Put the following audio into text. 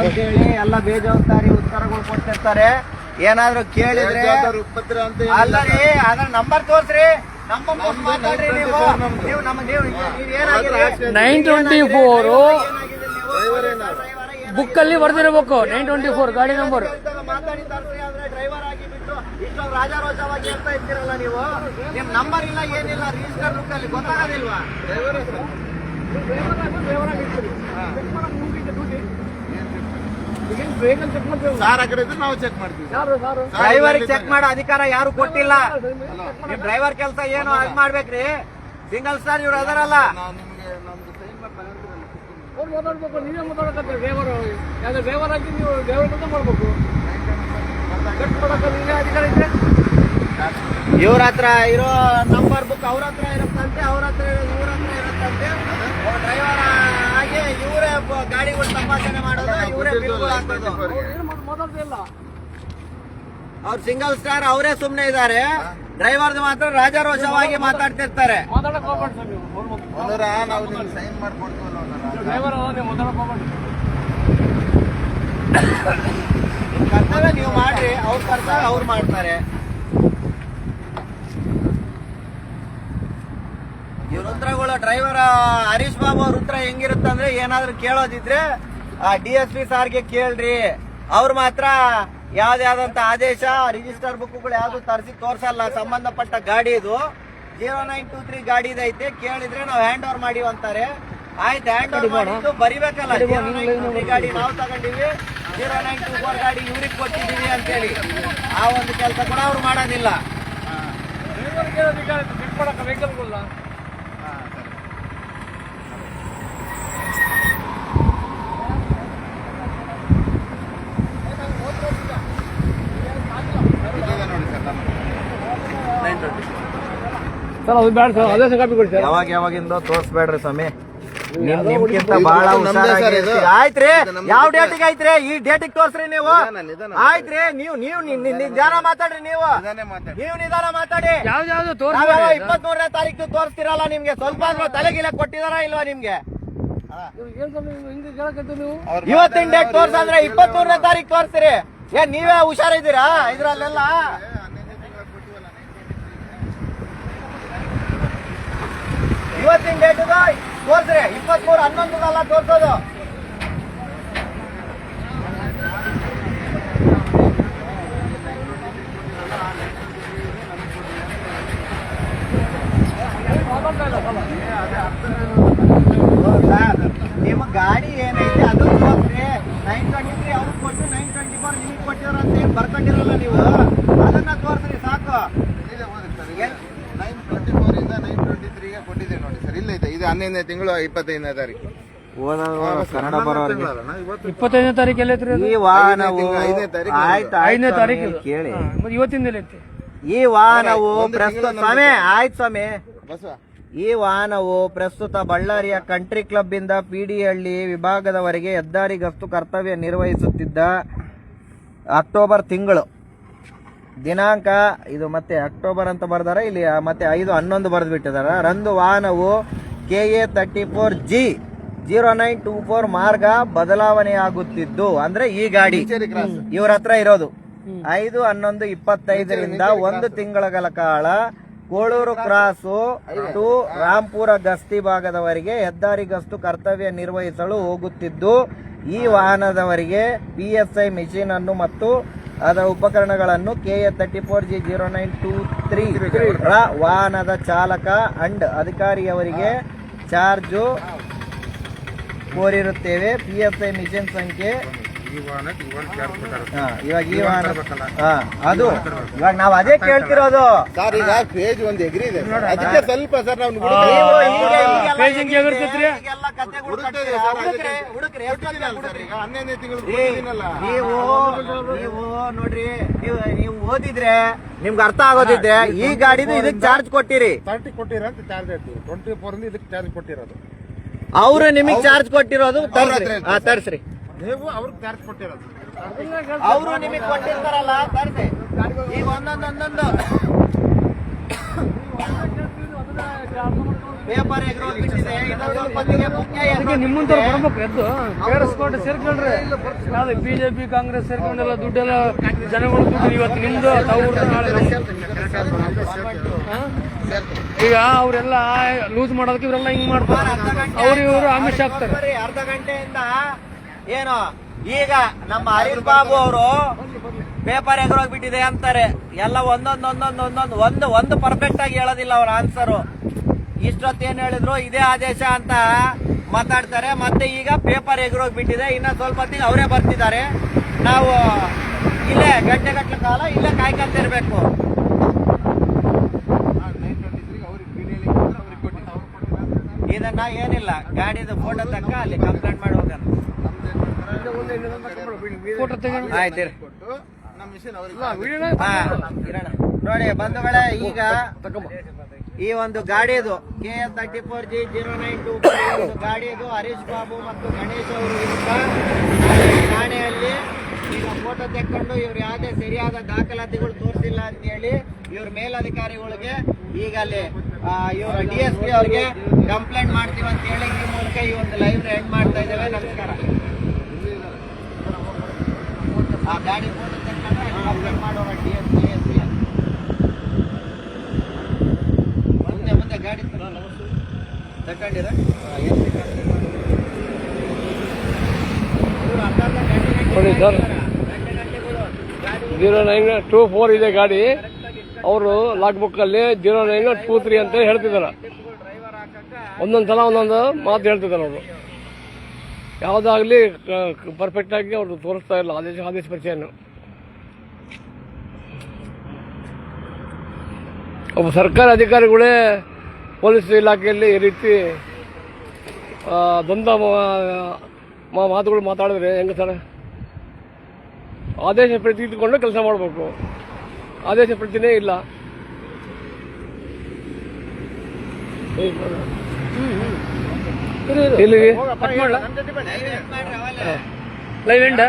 ಅಂತೇಳಿ ಎಲ್ಲ ಬೇಜವಾಬ್ದಾರಿ ಉತ್ತರಗಳು ಕೊಟ್ಟಿರ್ತಾರೆ. ಏನಾದ್ರು ಕೇಳಿದ್ರೆ ಅಲ್ಲರಿ ಅಂತ ಅದ್ರ ನಂಬರ್ ತೋರ್ಸ್ರಿ. ನಂಬರ್ ನಮ್ದು ಮಾತಾಡ್ರಿ 924 ನೀವು. ನೀವು ನಮ್ಮ ನೀವು ನೀವು ಏನಾಗಿದೆ ಮಾತ್ರ ನೈನ್ ಟ್ವೆಂಟಿ ಫೋರ್. ಬುಕ್ ಅಲ್ಲಿ ಬರ್ದಿರಬೇಕು. ನೈನ್ ಟ್ವೆಂಟಿ ಫೋರ್ ಗಾಡಿ ನಂಬರ್. ಮಾತಾಡಿ ತರ್ಸ್ರಿ ಆದ್ರೆ ಡ್ರೈವರ್ ಆಗಿ ಬಿಟ್ಟು ಇಷ್ಟೊಂದು ರಾಜಾರೋಷವಾಗಿ ಹೇಳ್ತಾ ಇರ್ತೀರಲ್ಲ ನೀವು? ನಿಮ್ ನಂಬರ್ ಇಲ್ಲ ಏನಿಲ್ಲ ರಿಜಿಸ್ಟರ್ ಬುಕ್ ಅಲ್ಲಿ ಗೊತ್ತಾಗೋದಿಲ್ವಾ ಸಾರ್ ಆ ಕಡೆ ಇದ್ರೆ ನಾವು ಚೆಕ್ ಮಾಡ್ತೀವಿ. ಡ್ರೈವರ್ ಚೆಕ್ ಮಾಡೋ ಅಧಿಕಾರ ಯಾರು ಕೊಟ್ಟಿಲ್ಲ? ನಿಮ್ ಡ್ರೈವರ್ ಕೆಲಸ ಏನು ಅದ್ ಮಾಡ್ಬೇಕ್ರಿ? ಸಿಂಗಲ್ ಸ್ಟಾರ್ ಇವ್ರು ಅದರಲ್ಲ. ನಾವು. ಅವ್ರು ಮಾತಾಡ್ಬೇಕು ನೀವೇ ಮಾತಾಡಕತ್ತೀರಿ ಡ್ರೈವರ್ ಯಾಕಂದ್ರೆ ಡ್ರೈವರ್ ಆಗಿ ನೀವು ಡ್ರೈವರ್ ಕೆಲಸ ಮಾಡ್ಬೇಕು. ಕಟ್ ಮಾಡಕ್ಕೆ ನಿಮ್ಗೆ ಅಧಿಕಾರ ಇದ್ರೆ? ಇವ್ರ ಹತ್ರ ಇರೋ ನಂಬರ್ ಬುಕ್ ಅವ್ರ ಹತ್ರ ಇರುತ್ತಂತೆ ಅವ್ರ ಹತ್ರ ಇರೋ ಇವ್ರ ಹತ್ರ ಇರುತ್ತಂತೆ. ಡ್ರೈವರ್ ಇವರೇ ಗಾಡಿಗಳು ತಪಾಸಣೆ ಮಾಡೋದು ಇವರೇ ಬಿಲ್ಗಳು ಹಾಕೋದು. ಏನು ಮಾತಾಡ್ತಿಲ್ಲ ಅವ್ರು ಸಿಂಗಲ್ ಸ್ಟಾರ್ ಅವರೇ ಸುಮ್ನೆ ಇದ್ದಾರೆ. ಡ್ರೈವರ್ ಮಾತ್ರ ರಾಜಾರೋಷವಾಗಿ ಮಾತಾಡ್ತಿರ್ತಾರೆ. ನೀವು ನಿಮ್ಗೆ ಸೈನ್ ಮಾಡ್ಕೊಡ್ತೀವಲ್ಲ ಕರ್ತವ್ಯ ನೀವು ಮಾಡ್ರಿ ಅವ್ರ ಕರ್ತವ್ಯ ಅವ್ರು ಮಾಡ್ತಾರೆ. ಡ್ರೈವರ್ ಹರೀಶ್ ಬಾಬು ಅವ್ರ ಉತ್ತರ ಹೆಂಗಿರುತ್ತಂದ್ರೆ ಏನಾದ್ರು ಕೇಳೋದಿದ್ರೆ ಡಿ ಎಸ್ ಪಿ ಸಾರ್ಗೆ ಕೇಳ್ರಿ. ಅವ್ರು ಮಾತ್ರ ಯಾವ್ದಾದಂತ ಆದೇಶ ರಿಜಿಸ್ಟರ್ ಬುಕ್ಗಳು ಯಾವ್ದು ತರಿಸಿ ತೋರ್ಸಲ್ಲ. ಸಂಬಂಧಪಟ್ಟ ಗಾಡಿ ಇದು. ಜೀರೋ ನೈನ್ ಟೂ ತ್ರೀ ಗಾಡಿ ಐತೆ. ಕೇಳಿದ್ರೆ ನಾವು ಹ್ಯಾಂಡ್ ಓವರ್ ಮಾಡಿವ್ ಅಂತಾರೆ. ಆಯ್ತು ಹ್ಯಾಂಡ್ ಓವರ್ ಮಾಡಿದ್ದು ಬರಿಬೇಕಲ್ಲ. ಜೀರೋ ನೈನ್ ಟೂ ತ್ರೀ ಗಾಡಿ ನಾವು ತಗೊಂಡಿವಿ. ಜೀರೋ ನೈನ್ ಟೂ ಫೋರ್ ಗಾಡಿ ಇವ್ರಿಗೆ ಕೊಟ್ಟಿದ್ದೀವಿ ಅಂತೇಳಿ. ಆ ಒಂದು ಕೆಲಸ ಕೂಡ ಅವ್ರು ಮಾಡೋದಿಲ್ಲ. ಡ್ರೈವರ್ಗೆ ಅಧಿಕಾರ ಇತ್ತು ಚೆಕ್ ಮಾಡಕ್ಕೆ ವೆಹಿಕಲ್ಗಳನ್ನ ಇದಿದೆ ನೋಡಿ ಸರ್ ನಮ್ಮ ಸರ್ ಅದು ಬೇಡ ಸರ್ ಅದೇ ಕಾಪಿ ಕೊಡಿ ಸರ್. ಯಾವಾಗ ಯಾವಾಗಿಂದ ತೋರ್ಸ್ಬೇಡ್ರಿ ಸ್ವಾಮಿ. ನಿಮ್ ನಿಮ್ಗಿಂತ ಬಹಳ ಆಯ್ತ್ರಿ ಯಾವ. ಡೇಟಿಗೆ ಐತ್ರಿ ಈ ಡೇಟಿಗೆ ತೋರ್ಸ್ರಿ ನೀವು. ಆಯ್ತ್ರಿ ನೀವು ನೀವು ನಿ- ನಿ- ನಿಧಾನ ಮಾತಾಡ್ರಿ ನೀವು. ನೀವು ನಿಧಾನ ಮಾತಾಡಿ. ಯಾವ್ದು ಯಾವ್ದು ನಾವ್ ತೋರಿಸ್ಬೇಡಿ ಇಪ್ಪತ್ತ್ ಮೂರನೇ ತಾರೀಕು ತೋರಿಸ್ತಿರಲ್ಲ ನಿಮ್ಗೆ. ಸ್ವಲ್ಪ ಆದ್ರೂ ತಲೆಗಿಲೆ ಕೊಟ್ಟಿದಾರ ಇಲ್ವಾ ನಿಮ್ಗೆ? ಏನು ಸರ್ ನೀವು ಹಿಂಗೆ ಕೇಳಕತ್ತೀರಿ ನೀವು? ಇವತ್ತಿನ ಡೇಟ್ ತೋರ್ಸಂದ್ರೆ ಇಪ್ಪತ್ತ್ ಮೂರನೇ ತಾರೀಕು ತೋರಿಸ್ತೀರಿ. ಏನ್ ನೀವೇ ಹುಷಾರಿದ್ದೀರಾ ಇದ್ರಲ್ಲೆಲ್ಲ? ಇವತ್ತಿನ ಡೇಟ್ ತೋರ್ಸ್ರಿ. ಇಪ್ಪತ್ಮೂರು ಹನ್ನೊಂದಲ್ಲ ತೋರ್ಸೋದು ಮಾತಾಡ್ತಾ ಇಲ್ಲ ಸರ್ ಸರ್, ನಿಮ್ಮ ಗಾಡಿ ಏನೈತೆ ಅದು ತೋರ್ಸ್ರಿ ನೈನ್ ಟ್ವೆಂಟಿ ತ್ರೀ ಅವ್ರಿಗೆ ಕೊಟ್ಟು ನೈನ್ ಟ್ವೆಂಟಿ ಫೋರ್ ನಿಮಗೆ ಕೊಟ್ಟಿರೋ ಅಂತ ಏನ್ ಬರ್ಕೊಂಡಿರಲ್ಲ ನೀವು ಅದನ್ನ ತೋರ್ಸ್ರಿ ಸಾಕು ಇಲ್ಲಿದೆ ಓದಿ ಸರ್ ಈಗ ನೈನ್ ಟ್ವೆಂಟಿ ಫೋರ್ ಇಂದ ನೈನ್ ಟ್ವೆಂಟಿ ತ್ರೀಗೆ ಕೊಟ್ಟಿದೆ ನೋಡಿ ಸರ್ ಇಲ್ಲ ಹನ್ನೊಂದನೇ ತಿಂಗಳು ಇಪ್ಪತ್ತೈದನೇ ತಾರೀಕು. ಕನ್ನಡ ಬರೋರಿಗೆ ಇಪ್ಪತ್ತೈದನೇ ತಾರೀಕು ಎಲ್ಲೈತ್ರಿ ಈ ವಾಹನವು ಐದನೇ ತಾರೀಕು ಆಯ್ತು ಐದನೇ ತಾರೀಕು ಕೇಳಿ. ಮತ್ತೆ ಇವತ್ತಿಂದ ಎಲ್ಲೈತಿ ಈ ವಾಹನವು ಪ್ರಸ್ತುತ ಸ್ವಾಮಿ ಆಯ್ತು ಸ್ವಾಮಿ. ಬಸವ. ಈ ವಾಹನವು ಪ್ರಸ್ತುತ ಬಳ್ಳಾರಿಯ ಕಂಟ್ರಿ ಕ್ಲಬ್ ಇಂದ ಪಿಡಿಹಳ್ಳಿ ವಿಭಾಗದವರೆಗೆ ಹೆದ್ದಾರಿ ಗಸ್ತು ಕರ್ತವ್ಯ ನಿರ್ವಹಿಸುತ್ತಿದ್ದ ಅಕ್ಟೋಬರ್ ತಿಂಗಳು. ದಿನಾಂಕ ಇದು ಮತ್ತೆ ಅಕ್ಟೋಬರ್ ಅಂತ ಬರ್ದಾರ ಇಲ್ಲಿ ಮತ್ತೆ ಐದು ಹನ್ನೊಂದು ಬರೆದು ಬಿಟ್ಟಿದಾರ ರಂದು ವಾಹನವು K A thirty four G zero nine two four ಮಾರ್ಗ ಬದಲಾವಣೆಯಾಗುತ್ತಿದ್ದು ಅಂದ್ರೆ ಈ ಗಾಡಿ. ಇವ್ರ ಹತ್ರ ಇರೋದು. ಐದು ಹನ್ನೊಂದು ಇಪ್ಪತ್ತೈದರಿಂದ ಒಂದು ತಿಂಗಳ ಕಾಲ ಕೋಳೂರು ಕ್ರಾಸು ಟು ರಾಂಪುರ ಗಸ್ತಿ ಭಾಗದವರೆಗೆ ಹೆದ್ದಾರಿ ಗಸ್ತು ಕರ್ತವ್ಯ ನಿರ್ವಹಿಸಲು ಹೋಗುತ್ತಿದ್ದು ಈ ವಾಹನದವರಿಗೆ ಪಿ ಎಸ್ ಐ ಮಿಷಿನ್ ಅನ್ನು ಮತ್ತು ಅದರ ಉಪಕರಣಗಳನ್ನು K A thirty four G zero nine two three ರ ವಾಹನದ ಚಾಲಕ ಅಂಡ್ ಅಧಿಕಾರಿಯವರಿಗೆ ಚಾರ್ಜು ಕೋರಿರುತ್ತೇವೆ ಪಿ ಎಸ್ ಐ ಮಿಷನ್ ಸಂಖ್ಯೆ ಈ ವಾಹನಕ್ಕೆ ಇವಾಗ ಈ ವಾಹನ ಹಾ, ಅದು. ಇವಾಗ ನಾವ್ ಅದೇ ಕೇಳ್ತಿರೋದು. ಸರ್ ಈಗ ಪೇಜ್ ಒಂದ್ ಎಗ್ರಿ ಇದೆ. ಅದಕ್ಕೆ ಸ್ವಲ್ಪ ಸರ್ ನಾವು ನೀವು ನೀವು ನೋಡ್ರಿ ನೀವು ನೀವು ಓದಿದ್ರೆ ನಿಮ್ಗೆ ಅರ್ಥ ಆಗೋದಿದ್ರೆ ಈ ಗಾಡಿದು ಇದಕ್ಕೆ ಚಾರ್ಜ್ ಕೊಟ್ಟಿರಿ. ತರ್ಟಿ ಕೊಟ್ಟಿರ ಅಂತ ಚಾರ್ಜ್ ಹೇಳ್ತೀವಿ ಟ್ವೆಂಟಿ ಫೋರ್ ಇಂದ ಇದಕ್ಕೆ ಚಾರ್ಜ್ ಕೊಟ್ಟಿರೋದು. ಅವ್ರು ನಿಮಗೆ ಚಾರ್ಜ್ ಕೊಟ್ಟಿರೋದು ತರ್ಸ್ರಿ. ತರ್ಸ್ರಿ. ನೀವು ಅವ್ರಿಗೆ ಚಾರ್ಜ್ ಕೊಟ್ಟಿರೋದು. ಅವರು ನಿಮಗೆ ಕೊಟ್ಟಿರ್ತಾರಲ್ಲ? ತರಿಸಿ ಈಗ ಒಂದೊಂದು ಒಂದೊಂದು. ಪೇಪರ್ ನಿಮ್ಮಂತವ್ರು ಸೇರ್ಕೊಳ್ರಿ ಯಾವ್ದು ಬಿಜೆಪಿ ಕಾಂಗ್ರೆಸ್ ಸೇರ್ಕೊಂಡೆಲ್ಲ ದುಡ್ಡೆಲ್ಲ ಜನಗಳು ದುಡ್ಡು ಇವತ್ತು ನಿಮ್ದು ಅವ್ರದ್ದು ನಾಳೆ? ಈಗ ಅವರೆಲ್ಲ ಲೂಸ್ ಮಾಡೋದಕ್ಕೆ ಇವರೆಲ್ಲ ಹಿಂಗ್ ಮಾಡ್ತಾರೆ. ಅವ್ರು ಇವರು ಆಮಿಷ ಆಗ್ತಾರೆ. ಅರ್ಧ ಗಂಟೆಯಿಂದ ಏನು? ಈಗ ನಮ್ಮ ಹರೀಶ್ ಬಾಬು ಅವರು ಪೇಪರ್ ಎಗರೋಗ್ಬಿಟ್ಟಿದೆ ಅಂತಾರೆ. ಎಲ್ಲ ಒಂದೊಂದ್ ಒಂದೊಂದ್ ಒಂದೊಂದ್, ಒಂದು ಒಂದು ಪರ್ಫೆಕ್ಟ್ ಆಗಿ ಹೇಳೋದಿಲ್ಲ ಅವ್ರ ಆನ್ಸರು ಏನ್ ಹೇಳಿದ್ರು? ಇದೇ ಆದೇಶ ಅಂತ ಮಾತಾಡ್ತಾರೆ. ಮತ್ತೆ ಈಗ ಪೇಪರ್ ಎಗರೋಗ್ಬಿಟ್ಟಿದೆ. ಇನ್ನ ಸ್ವಲ್ಪ ಹೊತ್ತಿಗೆ ಅವರೇ ಬರ್ತಿದ್ದಾರೆ. ನಾವು ಇಲ್ಲೇ ಗಂಟೆ ಗಟ್ಟಲೆ ಕಾಲ ಇಲ್ಲೇ ಕಾಯ್ಕೊಂತಿರ್ಬೇಕು ಇದನ್ನ ಏನಿಲ್ಲ. ಗಾಡಿದು ಫೋಟೋ ತಕ್ಕ ಅಲ್ಲಿ ಕಂಪ್ಲೇಂಟ್ ಮಾಡಿ ನೋಡಿ ಬಂಧುಗಳೇ ಈಗ ಈ ಒಂದು ಗಾಡಿದು K S thirty four G zero nine two ಗಾಡಿದು ಹರೀಶ್ ಬಾಬು ಮತ್ತು ಗಣೇಶ್ ಅವರು ಠಾಣೆಯಲ್ಲಿ ಈಗ ಫೋಟೋ ತೆಕ್ಕೊಂಡು ಇವ್ರು ಯಾವುದೇ ಸರಿಯಾದ ದಾಖಲಾತಿಗಳು ತೋರಿಸಿಲ್ಲ ಅಂತ ಹೇಳಿ ಇವ್ರ ಮೇಲಧಿಕಾರಿಗಳಿಗೆ ಈಗ ಅಲ್ಲಿ ಇವರ ಡಿ ಎಸ್ ಪಿ ಅವ್ರಿಗೆ ಕಂಪ್ಲೇಂಟ್ ಮಾಡ್ತೀವಿ ಅಂತ ಹೇಳಿ ಈ ಮೂಲಕ ಈ ಒಂದು ಲೈವ್ ಎಂಡ್ ಮಾಡ್ತಾ ಇದ್ದೇವೆ. ನಮಸ್ಕಾರ. ಆ ಗಾಡಿ ಫೋಟೋ ತೆಕ್ಕೊಂಡ್ರೆ ಕಂಪ್ಲೇಂಟ್ ಮಾಡೋಣ D S P S P ಮುಂದೆ ಮುಂದೆ ಗಾಡಿ ತಗೊಂಡಿರ? ನೋಡಿ sir. Zero nine two four ಇದೆ ಗಾಡಿ. ಅವರು ಲಾಕ್ ಬುಕ್ ಅಲ್ಲಿ ಜೀರೋ ನೈನ್ ಟೂ ತ್ರೀ ಅಂತ ಹೇಳ್ತಿದ್ದಾರೆ ಒಂದೊಂದ್ಸಲ ಒಂದೊಂದು ಮಾತು ಹೇಳ್ತಿದ್ದಾರೆ ಅವರು. ಯಾವುದಾಗ್ಲಿ ಪರ್ಫೆಕ್ಟ್ ಆಗಿ ಅವರು ತೋರಿಸ್ತಾ ಇಲ್ಲ. ಆದೇಶ ಆದೇಶ ಪರಿಚಯನು. ಒಬ್ಬ ಸರ್ಕಾರಿ ಅಧಿಕಾರಿಗಳೇ ಪೊಲೀಸ್ ಇಲಾಖೆಯಲ್ಲಿ ಈ ರೀತಿ ದ್ವಂದ್ವ ಮಾತುಗಳು ಮಾತಾಡಿದ್ರೆ ಹೆಂಗೆ ಸರ್? ಆದೇಶ ಪ್ರತಿ ಇಟ್ಕೊಂಡು ಕೆಲಸ ಮಾಡಬೇಕು. ಆದೇಶ ಪ್ರತಿನೇ ಇಲ್ಲ. ಇಲ್ಲಿಗೆ ಕಟ್ ಮಾಡ್ಲಾ? ಲೈವ್ ಎಂಡ